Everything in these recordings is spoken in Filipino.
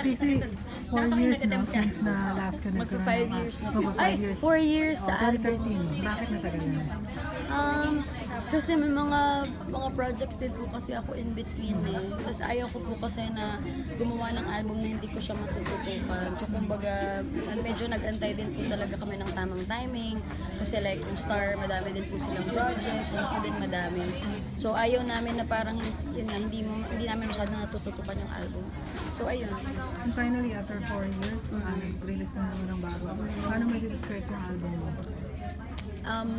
Thì 4 years na since na last ka Magpa nagkaroon 5 ng- years na. Magpa Ay, five years. 4 years Oh, sa album. 2013. Bakit natagal na? Um, kasi may mga mga projects din po kasi ako in between eh. Tapos ayaw ko po kasi na gumawa ng album na hindi ko siya matututukan. So kumbaga, medyo nag-antay din po talaga kami ng tamang timing. Kasi like yung Star, madami din po silang projects. Ako din madami. So ayaw namin na parang yun nga, hindi, mo, hindi namin masyadong natututukan yung album. So ayun. And finally, after 4 years, Mm-hmm. uh, nag-release ka na naman ng bago. Paano may describe yung album mo? Um,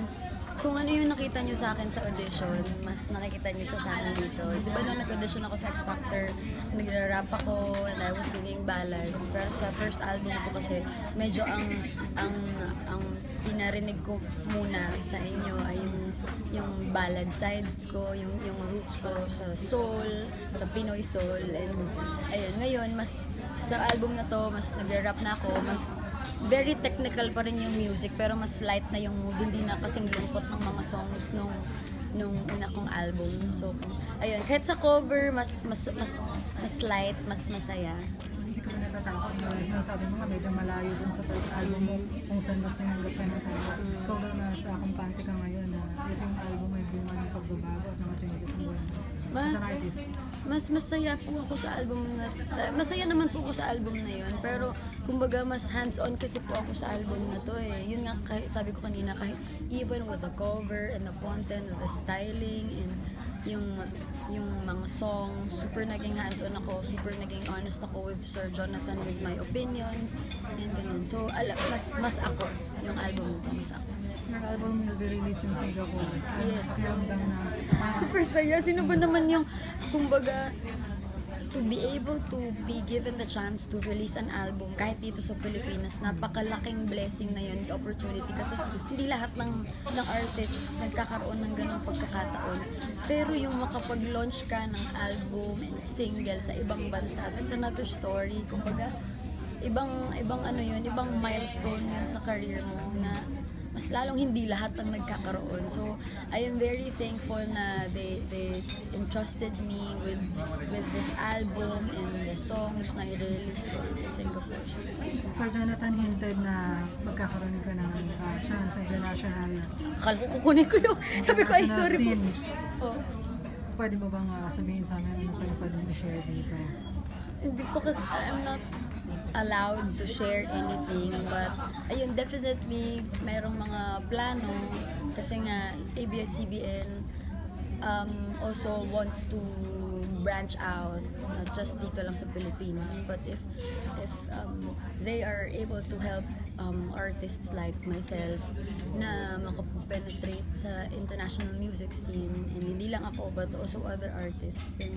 kung ano yung nakita nyo sa akin sa audition, mas nakikita nyo siya sa akin dito. Di ba nung nag-audition ako sa X Factor, nagra-rap ako and I was singing ballads. Pero sa first album ko kasi, medyo ang ang ang pinarinig ko muna sa inyo ay yung yung ballad sides ko, yung yung roots ko sa soul, sa Pinoy soul and ayun, ngayon mas sa album na to, mas nag-rap na ako, mas very technical pa rin yung music pero mas light na yung mood hindi na kasing lungkot ng mga songs nung nung una kong album so ayun kahit sa cover mas mas mas mas light mas masaya Hindi ka ba natatakot na sinasabi mo nga medyo malayo dun sa first album mo kung saan mas nanganggap ka ng tao. Ikaw ba nasa kumpante ka ngayon na ito yung album may bunga ng pagbabago at mga changes mo? mas As an artist. Mas masaya po ako sa album na masaya naman po ako sa album na yun. Pero kumbaga mas hands-on kasi po ako sa album na to eh. Yun nga kahit, sabi ko kanina kahit even with the cover and the content and the styling and yung yung mga songs super naging hands-on ako super naging honest ako with Sir Jonathan with my opinions and ganun. So mas mas ako yung album na to mas ako Your album will be released in Singapore. Yes. pakiramdam na ah, super saya. Sino ba naman yung, kumbaga, to be able to be given the chance to release an album kahit dito sa Pilipinas, napakalaking blessing na yun, opportunity. Kasi hindi lahat ng, ng artists nagkakaroon ng ganong pagkakataon. Pero yung makapag-launch ka ng album and single sa ibang bansa, that's another story. Kumbaga, ibang ibang ano yun, ibang milestone yun sa career mo na mas lalong hindi lahat ang nagkakaroon. So, I am very thankful na they they entrusted me with with this album and the songs na i-release doon sa Singapore. Sir Jonathan hinted na magkakaroon ka ng ah, chance sa international. Akala ko kukunin ko yung, sabi ko, ay sorry po. Oh. Pwede mo bang ah, sabihin sa amin ano yung pwede mo share dito? Hindi po kasi I'm not allowed to share anything but ayun definitely merong mga plano kasi nga ABS-CBN um, also wants to branch out not just dito lang sa Pilipinas but if if um, they are able to help um, artists like myself na makapenetrate sa international music scene and hindi lang ako but also other artists then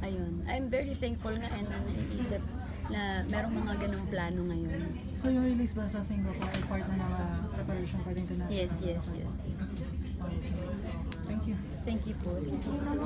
ayun. I'm very thankful nga and naiisip na merong mga ganong plano ngayon So yung release ba sa Singapore ay part na ng ah, preparation pa din ka na? yes yes yes yes, yes. Thank you. thank you po thank you